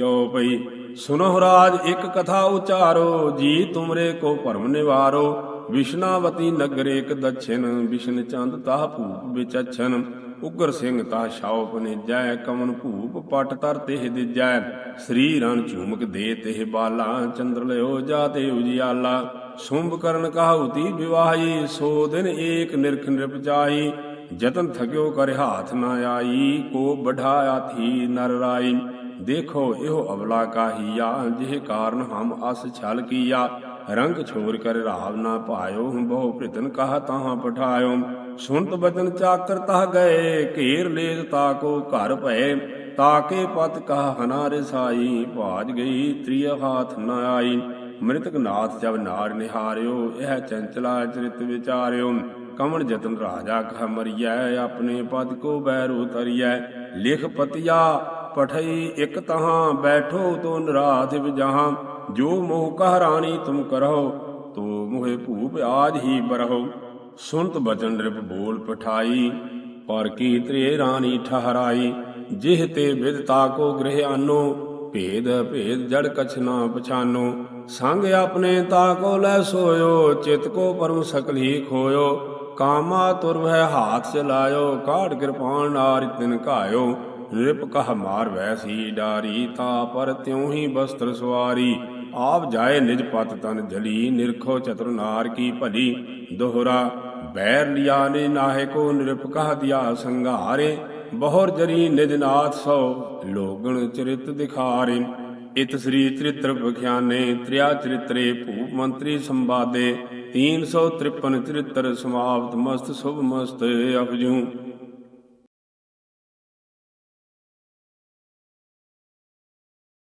ਚਉਪਈ ਸੁਨਹੁ ਰਾਜ, ਇੱਕ ਕਥਾ ਉਚਾਰੋ, ਜੀ ਤੁਮਰੇ ਕੋ ਭਰਮ ਨਿਵਾਰੋ। ਵਿਸ਼ਨਾਵਤੀ ਨਗਰ ਏਕ ਦਛਿਨ, ਵਿਸ਼ਨ ਚੰਦ ਤਾਹ ਭੂਪ ਵਿਚਛਨ। ਉਗਰ ਸਿੰਘ ਤਾ ਸ਼ੋਪ ਨੇ ਜੈ, ਕਮਨ ਭੂਪ ਪਟ ਤਰ ਤਿਹ ਦਿਜੈ। ਸ੍ਰੀ ਰਣ ਝੂਮਕ ਦੇ ਤਿਹ ਬਾਲਾ, ਚੰਦਰ ਲਿਓ ਜਾ ਤੇ ਉਜਿਆਲਾ। ਸੁੰਭ ਕਰਨ ਕਹਾਉਤੀ ਵਿਵਾਹੀ, ਸੋ ਦਿਨ ਏਕ ਨਿਰਖ ਨਿਰਪਜਾਈ ਜਤਨ ਥਕਿਓ ਕਰ ਹਾਥ ਨਾ ਆਈ, ਕੋ ਬਢਾਇਆ ਥੀ ਨਰ ਰਾਈ। ਦੇਖੋ, ਇਹੋ ਅਵਲਾ ਕਾਹੀਆ ਜਿਹ ਕਾਰਨ ਹਮ ਅਸ ਛਲ ਕੀਆ। ਰੰਗ ਛੋਰ ਕਰ ਰਾਵ ਨਾ ਪਾਇਓ, ਬਹੁ ਭ੍ਰਿਤਨ ਕਹਾ ਤਾਹਾਂ ਪਠਾਇਓ। ਸੁਣਤ ਬਚਨ ਚਾਕਰ ਤਹ ਗਏ, ਘੇਰ ਲੇਜ ਤਾਕੋ ਘਰ ਭਏ। ਤਾਕੇ ਪਤ ਕਹ ਹਨਾ ਰਸਾਈ ਭਾਜ ਗਈ ਤ੍ਰਿਯ ਹਾਥ ਨ ਆਈ। ਮ੍ਰਿਤਕ ਨਾਥ ਜਬ ਨਾਰ ਨਿਹਾਰਿਓ, ਇਹ ਚੰਚਲਾ ਚਰਿਤ ਵਿਚਾਰਿਓ। ਕਮਣ ਜਤਨ ਰਾਜਾ ਕਹ ਮਰੀਐ, ਆਪਣੇ ਪਦ ਕੋ ਬੈਰੋ ਤਰੀਐ ਲਿਖ ਪਤਿਆ ਪਠਈ ਇਕ ਤਹਾਂ ਬੈਠੋ ਤੋ ਨਰਾਧ ਵਿਜਹਾਂ ਜੋ ਮੋਹ ਕਹ ਰਾਣੀ ਤੁਮ ਕਰਹੁ, ਤੋ ਮੋਹਿ ਭੂਪ ਆਜ ਹੀ ਬਰਹੁ। ਸੁਨਤ ਬਚਨ ਰਿਪ ਬੋਲ ਪਠਾਈ, ਪਰ ਕੀ ਤ੍ਰੇ ਰਾਣੀ ਠਹਰਾਈ, ਜਿਹ ਤੇ ਵਿਦਤਾ ਕੋ ਗ੍ਰਹਿ ਆਨੋ ਭੇਦ ਭੇਦ ਜੜ ਕਛ ਨਾ ਪਛਾਨੋ। ਸੰਗ ਆਪਣੇ ਤਾਕੋ ਲੈ ਸੋਇਓ, ਚਿਤ ਕੋ ਪਰਮ ਸਕਲ ਹੀ ਖੋਇਓ। ਕਾਮਾ ਤੁਰ ਵਹਿ ਹਾਥ ਚਲਾਇਓ ਕਾੜ ਕਿਰਪਾਨ ਨਾਰ ਤਿਨ ਘਾਇਓ। ਨਿਰਪ ਕਹ ਮਾਰ ਵੈਸੀ ਡਾਰੀ, ਤਾ ਪਰ ਤਿਉ ਹੀ ਬਸਤਰ ਸਵਾਰੀ। ਆਪ ਜਾਏ ਨਿਜ ਪਤ ਤਨ ਜਲੀ, ਨਿਰਖੋ ਚਤੁਰ ਕੀ ਭਲੀ। ਦੋਹਰਾ, ਬੈਰ ਲਿਆ ਨੇ ਨਾਹੇ ਕੋ ਨਿਰਪ ਕਹ ਦਿਆ ਸੰਘਾਰੇ। ਬਹੁਰ ਜਰੀ ਨਿਜ ਨਾਥ ਸੋ ਲੋਗਣ ਚਰਿਤ ਦਿਖਾਰੇ। ਇਤ ਸ੍ਰੀ ਚਰਿਤ੍ਰ ਬਖਿਆਨੇ ਤ੍ਰਿਆ ਚਰਿਤਰੇ ਭੂਪ ਮੰਤਰੀ ਸੰਵਾਦੇ। 353 ਚਰਿਤ੍ਰ ਸਮਾਪਤ ਮਸਤ ਸੁਭ ਮਸਤ ਅਪਜੂ